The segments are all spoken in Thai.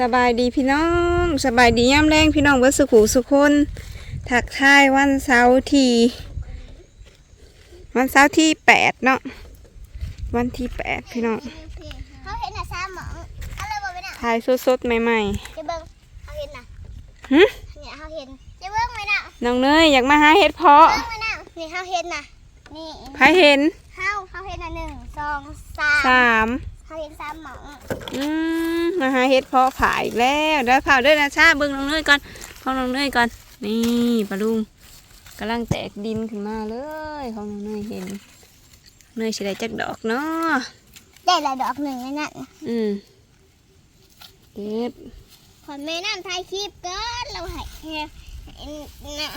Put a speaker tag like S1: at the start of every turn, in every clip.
S1: สบายดีพี่น้องสบายดีย่ำแรงพี่น้องเบิดสุขูสุคนถักทายวันเสาร์ที่วันเสาร์ที่แปดเนาะวันที่แปดพี่น้อง
S2: เขาเห็นน่ะซ้ำหมองอะไรบอกไปน่ะ
S1: ทายสดๆใหม่
S2: จะเบิ้งเขาเห็นน่ะ
S1: ๆหึ
S2: เนี่ยเขาเห็นจะเบิ้งไหมน่ะ
S1: น้องเนยอยากมาหาเห็ดเพาะ
S2: เบิ้งไหมน่ะนี่เขาเห็นน่ะนี่
S1: ใครเห็น
S2: เขาเขาเห็นน่ะหนึ่งสองสาม
S1: สาม
S2: เขาเห็นซ้ำหมอง
S1: อืมมาหาเห็ดเพาะขายอีกแล้วได้ข่าวด้วยนะชาเบิ่งน้องเนยก่อนของน้องเนยก่อน นี่ปลาลุงกำลังแตกดินขึ้นมาเลยของน้องเนยเห็นเนยสิได้จักดอกเนาะ
S2: ได้ละดอกหนึ่งในนั่น
S1: อืมเก็บ
S2: ขอแม่น้ำถ่ายคลิปก่อนเราให้เนี่ยน่ะ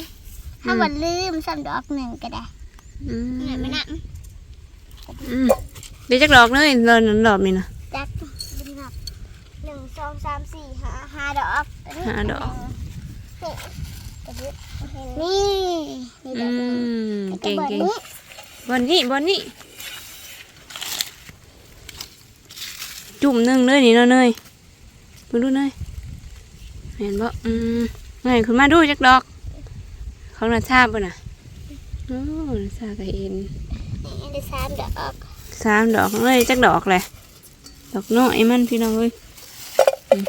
S2: ถ้าวันลืมซ้ำดอกหนึ่งก็ได้
S1: อืม
S2: เนี่ยแม่น่ะ
S1: อืมเดี๋ยวจักดอกเลยเลยนั่นดอกนี่นะ
S2: จักดูนับหนึ่งสองสามสี่ห้าห้าดอกนนี้
S1: ห้าดอก
S2: นี่กระดิ่งนี่นี่ด
S1: อื
S2: อกหนึ่ง
S1: ม
S2: แล้ว
S1: เก่ง
S2: บิด
S1: เก่ง
S2: นี้
S1: บอนนี้บอนนี้ จุ่มหนึ่งเลยนี่เนาะเนยมาดูเนยเห็นบ่อืมเนยคุณมาดูจักดอก ของนาชาบ่น่ะโอ้นาชาก็เห็น
S2: นี่ ได้สามดอก
S1: สามดอกเลยจักดอกเลยดอกน้อยมันพี่น้องเอ้ยอืม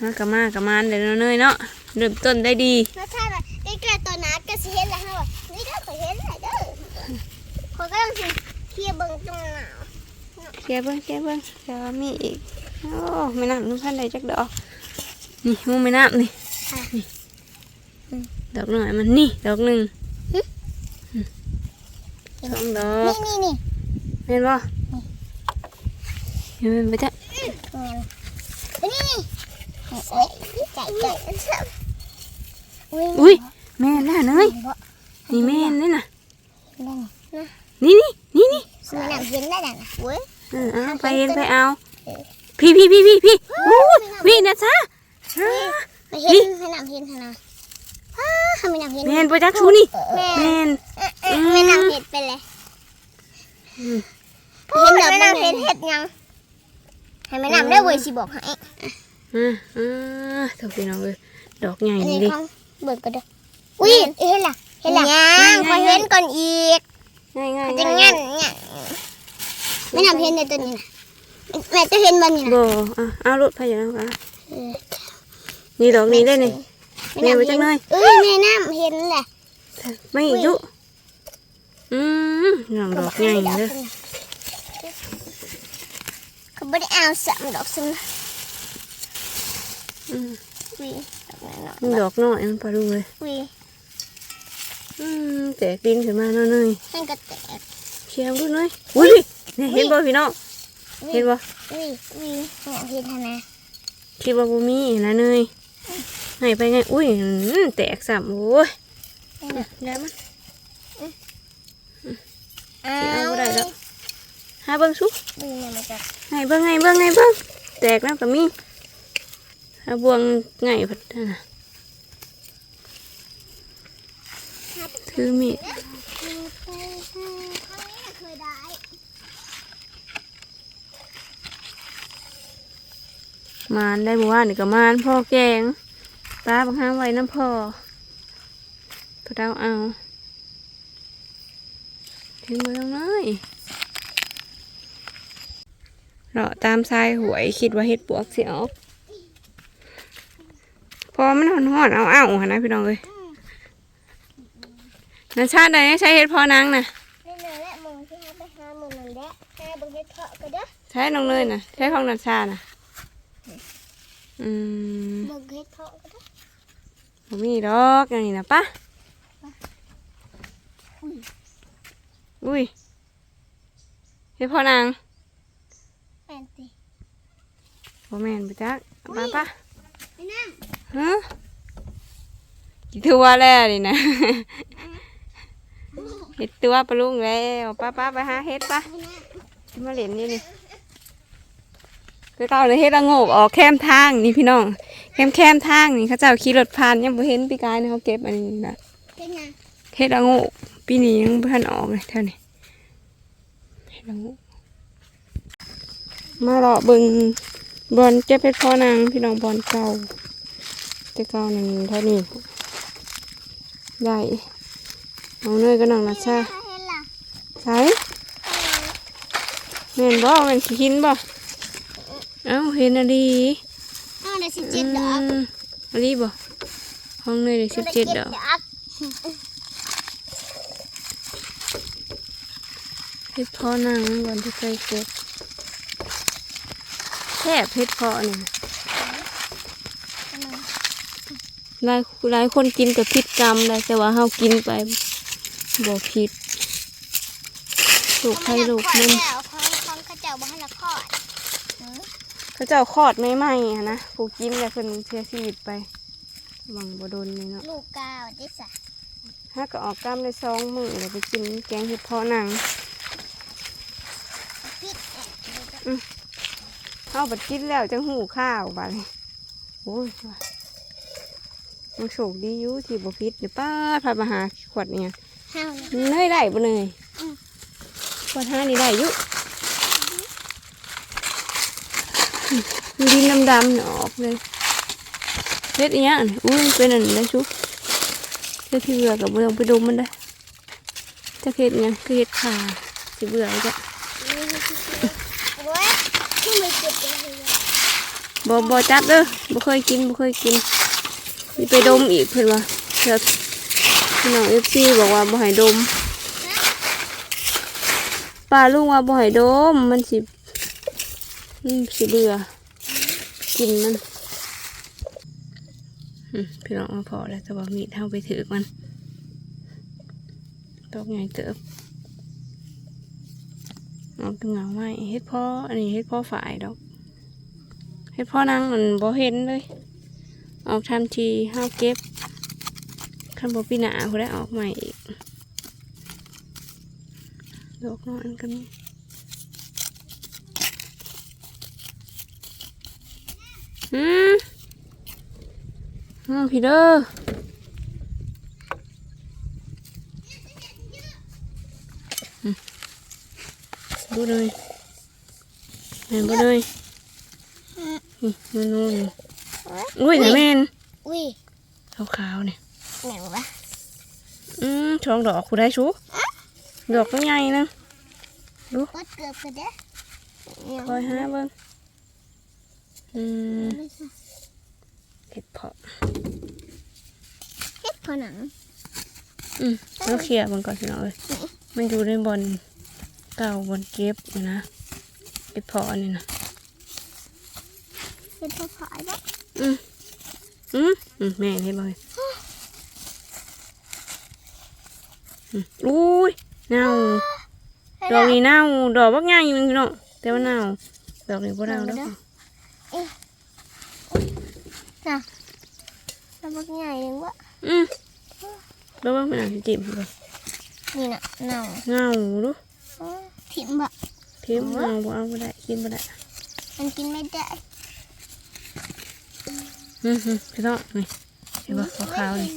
S1: ฮะกะมากะมานเดี๋ยวเนาะเนยเนาะเริ่มต้นได้ดี
S2: แล้วถ้าแบบใกล้ๆตัวนัดก็สิเห็นแล้วฮะว่านี่เด้อขอยเห็นแล้วเด้อคนก็ต้องสิเคลียร์เบิ่งตรงหนาว
S1: เก็บเบิ้งเก็บเบิ้งเดี๋ยวมีอีกโอ้ไม่น้ำนุ่งพันใดจักดอกนี่มูไม่น้ำนี่นี่อืมดอกหน่อยมันนี่ดอกหนึ่งอืม สองดอก
S2: นี่นี่นี่
S1: เห็นบ่เห็นไปจ้ะ
S2: นี่นี่ใส่ใส่ใส่อุ้ย
S1: อุ้ยแม่นน่ะเนยนี่แม่นนี่น่ะนี่นี่นี่นี่
S2: สมัยนั้นเห็นได้น่ะเว้ย
S1: เออเอาไปเห็นไปเอา พี่พี่พี่พี่พี่โอ้ยพี่นะจ๊ะอ่า
S2: ไม่เห็นให้นำเห็นให้นะอ้าไม่นำเห็น
S1: แม่นไปจักชูนี่
S2: แม่
S1: แม่น
S2: ไม่นำเห็นไปเลย
S1: อืม
S2: เห็นแบบไม่นำเห็นเห็ดยังให้ไม่นำได้เว้ยสิบอกให้
S1: อ่าอ่าถูกพี่น้องเลยดอกใหญ่
S2: อันนี้
S1: ดิ
S2: ของเบิดก็ได้อุ้ยเห็นล่ะเห็นล่ะยังพอเห็นก่อนอีก
S1: ง่ายง่าย
S2: จะงั้นเนี่ยไม่นำเห็นในตัวนี้นะแม่จะเห็นบ้านนี่นะ
S1: บ่อะเอารถพายางอะนี่ดอกนี้ได้นี่แม่ไปจังเลย
S2: เอ้ยแม่น้ำเห็นแหละ
S1: ไม่ยุอื มน้องดอกใหญ่เลย
S2: เขาไม่ได้เอาสามดอกซึ่ง
S1: อืม
S2: วีดอกนั้นเนาะ
S1: นี่ดอกน้อยมันปลาดูเลย
S2: วี
S1: อืมแตกดินขึ้นมาหน่อยหน่อย
S2: ให้กระแตก
S1: เชียร์ดูหน่อยอุ้ยนี่เห็นบ่พี่น้องเห็นบ่
S2: วีวีแม่เห็นทนะ
S1: คิดว่าบ่มีนะเนยให้ไปไงอุ้ยอืมแตกซ้ำโอ้ยได้มั้ย
S2: อ้า
S1: สิเอา
S2: ว
S1: บ่ได้แล้วหาเบิ่งสุ
S2: วีเนี่ยมันจะ
S1: ให้เบิ่งให้เบิ่งให้เบิ่งแตกแล้วก็มีหาบวงไงพัดน่ะถือมีด
S2: เคยเคยได้
S1: มานได้บ่ว่านี่ก็มานพ่อแกงปลาบางครั้งไว้น้ำพ่อพอดาวเอา ถึงมือแล้วน้อยเราะตามทรายหวยคิดว่าเฮ็ดปวกสิออกพอมันหอนหอนๆเอาเอาหนนะพี่น้องเอ้ยนาชาติใดใช้เฮ็ดพอนางน่ะ
S2: นี่เลยแหละมึงที่หาไปหามึงนั่นแหละหาบึงเฮ็ดเพาะก็เด้อ
S1: ใช้น้องเลยน่ะใช้ของนาชาน่ะอืม
S2: บึงเฮ็ดเพาะก็เด้อ
S1: บ่มีดอกอย่างนี้นะปะ อุ้ยเฮ็ดพอนาง
S2: แม่นติ
S1: บ่แม่นไปจักปะปะ
S2: ไปนั่ง
S1: ฮะกี่ตัวแล้วนี่นะเฮ็ดตัวปลาลุงแล้วป้าป้าไปหาเฮ็ดปะ
S2: ไปนั่ง
S1: มาเล่นอยู่นี่คือเก่าเลยเฮ็ดละโงกออกแคมทางนี่พี่น้องแคมแคมทางนี่เขาเจ้าขี่รถผ่านยังบ่เห็นปีกายนี่เขาเก็บอันนี้นะ
S2: เป็นไง
S1: เฮ็ดละโงก ปีนี้ยังบ่ทันออกเลยเท่านี้เฮ็ดละโงกมาเลาะเบิ่งบอลเก็บเพชรพ่อนางพี่น้องบอลเก่าแต่เก่านั่นเท่านี้ได้เอาเนยก็น้องนะชา
S2: เห็นล่ะ
S1: ใช่แม่นบ่แม่นขี้หินบ่เอ้าเห็นอะดี
S2: อ้าวได้สิบเจ็ดดอก
S1: มอะดีบ่ห้องเนยได้สิบเจ็ดดอก เพชรพ่อนางบอลที่เคยเก็บแค่เพชรพ่อนี่นะหลายหลายคนกินกับพิษกรรมได้แต่ว่าเฮากินไปบ่ผิดลูกไข่ลูกมัน
S2: แล้วของของข้าเจ้าบ้านละคอด
S1: เขาเจ้าคลอดไม่ไหมอะนะผู้กินแล้วเพิ่นเสียชีวิตไปหวังบ่โดนเลยเนาะ
S2: ลูกกาวดิสะ
S1: ถ้าก็ออกกล้ามได้สองมื้อแล้วไปกินแกงเห็ดเพาะหนัง
S2: พิษ
S1: เฮาบัดกินแล้วจังหูข้าวบาดนี้โอ้ยว่ามันโชคดีอยู่ที่บ่ผิดเดี๋ยวป้าดพามาหาขวดเนี่ย
S2: ห้าว
S1: เนยได้บ่เนย
S2: อืม
S1: ขวดห้านี่ได้อยู่อืมดินดำๆเนี่ยออกเลยเฮ็ดอีหยังอันอุ้ยมันเป็นอันนั้นได้ชุบเฮ็ดที่เบื่อกับเบื่อไปดมมันได้จะเฮ็ดอีหยังคือเฮ็ดขาสิเบื่ออีกอะ
S2: โอ้ย ที่มือเจ็บเลย
S1: บ่บ่จับเด้อบ่เคยกินบ่เคยกินมีไปดมอีกเพิ่นว่าเดี๋ยพี่น้อง FC บอกว่าบ่ให้ดมป้าลุงว่าบ่ให้ดมมันสิอืมสิเบื่อกินมันพี่น้องมาพอแล้วแต่ว่ามีเท่าไปถือมันตกใหญ่เติบ เอาตัวเหงาไว้เฮ็ดพ่ออันนี้เฮ็ดพ่อฝ่ายดอกเฮ็ดพ่อนางมันบ่เห็นเลยออกทันทีห้าวเก็บคันบ่ปีหนาเขาได้ออกใหม่อีกดอกน้อยอันก็มีอืมอืมพี่เด้อ บ่เลยแม่นบ่เลยนี่มันนู่นอุ้ยแต่แม่น
S2: อุ้ย
S1: ขาวๆเนี่ย
S2: ไหนวะ
S1: อืมช่องดอกคุณได้ชูดอกก็ใหญ่นะ
S2: วัดเกือบกันเด้อ
S1: คอยหาเบิ่งอืมเห็ดเพาะ
S2: เฮ็ดผนัง
S1: อืมแล้วเคลียร์มันก่อนสิเนาะเอ้ยมันอยู่ในบอน เก่าบอนเก็บนี่นะเห็ดเพาะนี่นะ
S2: เฮ็ดพอพายบ่
S1: อืมอืมอืมแม่เห็นบ่เอ้ยอืมอุ้ยเน่าดอกนี้เน่าดอกบักใหญ่มึงพี่น้องแต่ว่าเน่าดอกนี้บ่เน่าดอก
S2: น่ะแล้วมันใหญ่ยังวะ
S1: อืมแล้วว่ามันอาจจะจิ้มเลย
S2: นี่น่ะเน่า
S1: เงาดู
S2: อ๋อ ถิ่มบะ
S1: พิมพ์เอาบ่เอาบ่ได้กินบ่ได้
S2: มันกินไม่ได้
S1: อือหือพี่น้องนี่เห็นบ่ขาวๆนี่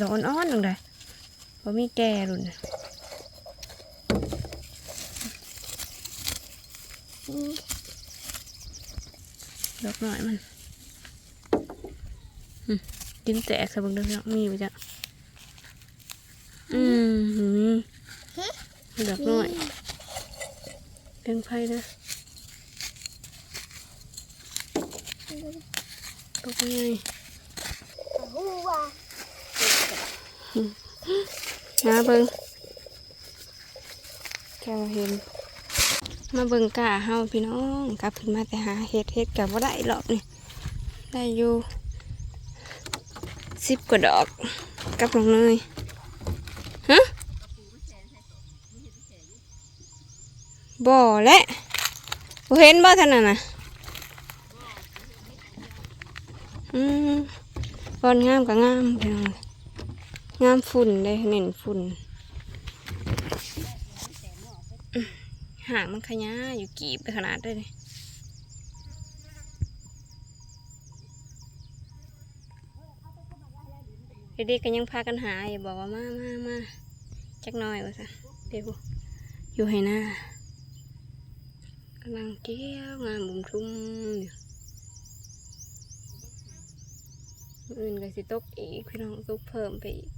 S1: ดอกอ่อนๆตรงใดบ่มีแก่รุ่นน่ะ
S2: อืม
S1: ดอกน้อยมันอืมกินแตกซะเบิ่งเด้อพี่น้องมีบ่จ๊ะอืมมี ดอกน้อยเลี้ยงไผ่เด้อตกยังไง
S2: หูว่ะ
S1: มาเบิ่งแค่เห็น มาเบิ่งกาเฮาพี่น้องกลับขึ้นมาแต่หาเห็ดเห็ดกับว่าได้หรอกนี่ได้อยู่สิบกว่าดอกกับลงเลยฮะ บ่อและเห็นบ่ท่านน่ะนะอืมบอนงามกับงามพี่น้องงามฝุ่นเลยเน้นฝุ่นหางมันขยะอยู่กีบไปขนาดได้เลยเด็กๆก็ยังพากันหาอย่บอกว่ามามามาจักหน่อยว่าซะเดี๋ยวอยู่ให้หน้า กำลังเกี้ยวงามบุมทุ่มอยู่มื้ออื่นก็สิตกอีกพี่น้องตกเพิ่มไปอีก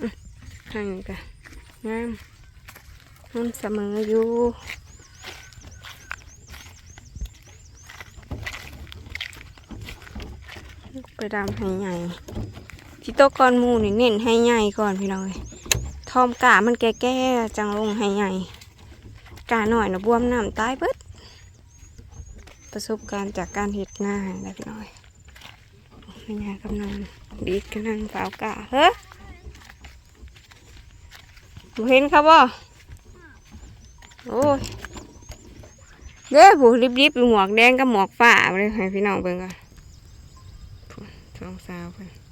S1: อะห่างกันงามงามเสมออยู่ไปดำให้ใหญ่ ที่โตะก้อนมูนี่เน้นให้ใหญ่ก่อนพี่น้องเอ้ยทอมกามันแก่ๆจังลงให้ใหญ่กาหน่อยนะบวมน้ำตายเบิดประสบการณ์จากการเห็ดหน้าแล้พี่น้อยไม่งากำลังดีดกำลังเปล่ากาเฮ้ยบ่เห็นครับบ่โอ้ยเด้อผู้ริบๆอยู่หมวกแดงกับหมวกฟ้าเลยให้พี่น้องเบิ่งก่อนสองสาวเพิ่น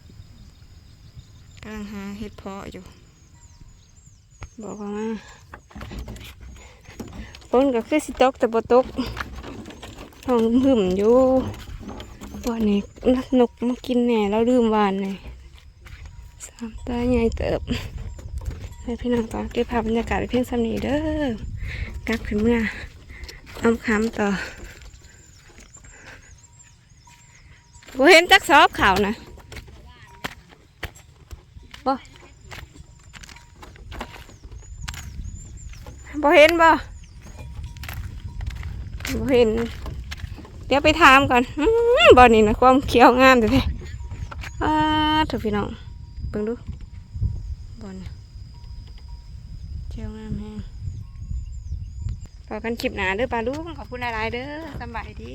S1: กำลังหาเห็ดเพาะอยู่ บอกว่ามาฝนก็คือสิตกแต่บ่ตกท้องหึมอยู่วันนี้นักนกมากินแน่แล้วลืมวานเลยสามตาใหญ่เติบให้พี่น้องต่อเก็บภาพบรรยากาศไว้เพียงสำนีเด้อกลับขึ้นเมื่ออ้ำคำต่อบ่เห็นจักซอบเขาวนะ บ่เห็นบ่บ่เห็น เดี๋ยวไปถามก่อนอื้อนี่นะความเขียวงามเด้ออ้าถูกพี่น้องเบิ่งดูบ่นี่เขียวงามแฮงพอกันคลิปหนาเด้อปลาลุงขอบคุณหลายๆเด้อสบายดี